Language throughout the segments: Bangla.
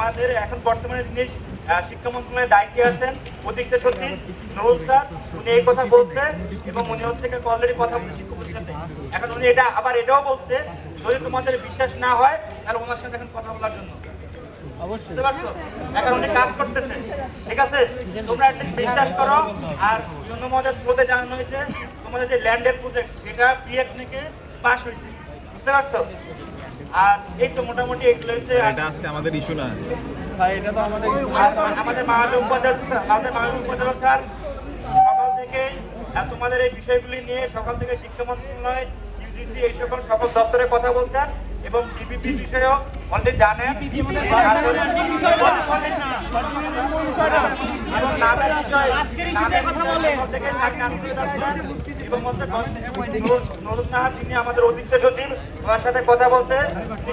আমাদের এখন বর্তমানে যিনি শিক্ষা মন্ত্রণালয়ের দায়িত্বে আছেন। অতিরিক্ত সচিব নরুল স্যার উনি এই কথা বলছে এবং উনি হচ্ছে অলরেডি কথা বলছে শিক্ষক প্রতিষ্ঠানে এখন উনি এটা আবার এটাও বলছে যদি তোমাদের বিশ্বাস না হয় তাহলে ওনার সাথে এখন কথা বলার জন্য। বুঝতে পারছ? এখন উনি কাজ করতেছে। ঠিক আছে? তোমরা বিশ্বাস করো আর জানানো হয়েছে তোমাদের যে ল্যান্ডের প্রজেক্ট সেটা পিএফ থেকে পাস হয়েছে। বুঝতে পারছ? আর এই তো মোটামুটি এগুলো হচ্ছে এটা আজকে আমাদের ইস্যু না। আর আমাদের আমাদের উপাচার্য স্যার- আমাদের মাননীয় উপাচার্য স্যার সকাল থেকে তোমাদের এই বিষয়গুলি নিয়ে সকাল থেকে শিক্ষা মন্ত্রণালয় ইউজিসি এই সকল সকল দপ্তরে কথা বলছেন এবং ডিবিপি বিষয়েও অলরেডি জানেন। তিনি আমাদের অতিরিক্ত সচিব ওনার সাথে কথা বলতে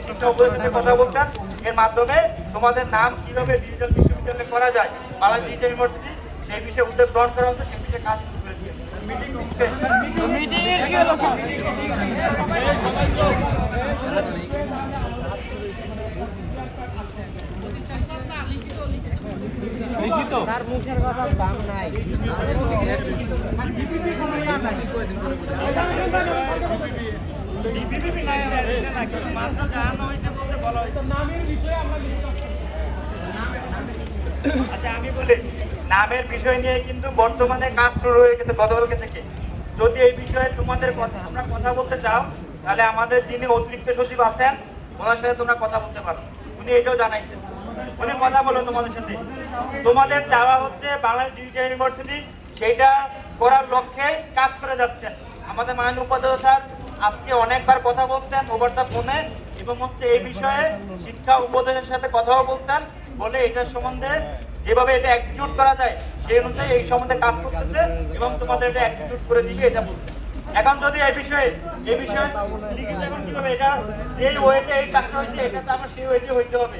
শিক্ষা উপদেষ্টার কথা বলছেন এর মাধ্যমে তোমাদের নাম কীভাবে ডিজিটাল বিশ্ববিদ্যালয়ে করা যায় বাংলাদেশ ডিজিটাল ইউনিভার্সিটি সেই বিষয়ে উদ্যোগ গ্রহণ করা হচ্ছে। সেই বিষয়ে কাজ শুরু করে তার মুখের কথার দাম নাই। মাত্র জানানো হয়েছে বলতে বলা হয়েছে আচ্ছা আমি বলি নামের বিষয় নিয়ে কিন্তু বর্তমানে কাজ শুরু হয়ে গেছে গতকালকে থেকে। যদি এই বিষয়ে তোমাদের কথা তোমরা কথা বলতে চাও তাহলে আমাদের যিনি অতিরিক্ত সচিব আছেন ওনার সাথে তোমরা কথা বলতে পারো। উনি এটাও জানাইছেন। উনি কথা বলো তোমাদের সাথে। তোমাদের চাওয়া হচ্ছে বাংলাদেশ ডিজিটাল ইউনিভার্সিটি, সেইটা করার লক্ষ্যে কাজ করে যাচ্ছেন। আমাদের মাননীয় উপাধ্যায় স্যার আজকে অনেকবার কথা বলছেন ওভার দ্য ফোনে এবং হচ্ছে এই বিষয়ে শিক্ষা উপদেশের সাথে কথাও বলছেন। বলে এটার সম্বন্ধে যেভাবে এটা এক্সিকিউট করা যায়, সেই অনুযায়ী এই সম্বন্ধে কাজ করতেছে এবং তোমাদের এটা এক্সিকিউট করে দিবে, এটা বলছে। এখন যদি এই বিষয়ে এই বিষয়ে লিখিত এখন কি হবে এটা, যেই ওয়েতে এই কাজটা হয়েছে এটা তো আমার সেই ওয়েতে হইতে হবে।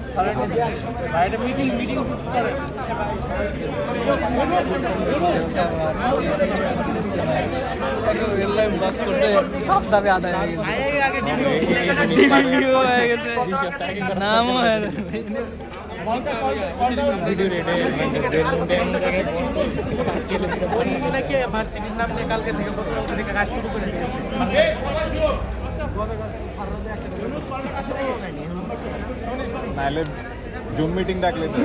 গেছে হয়ে গেছে নামও হয়ে গেছে। নাহলে জুম মিটিং ডাকলে তো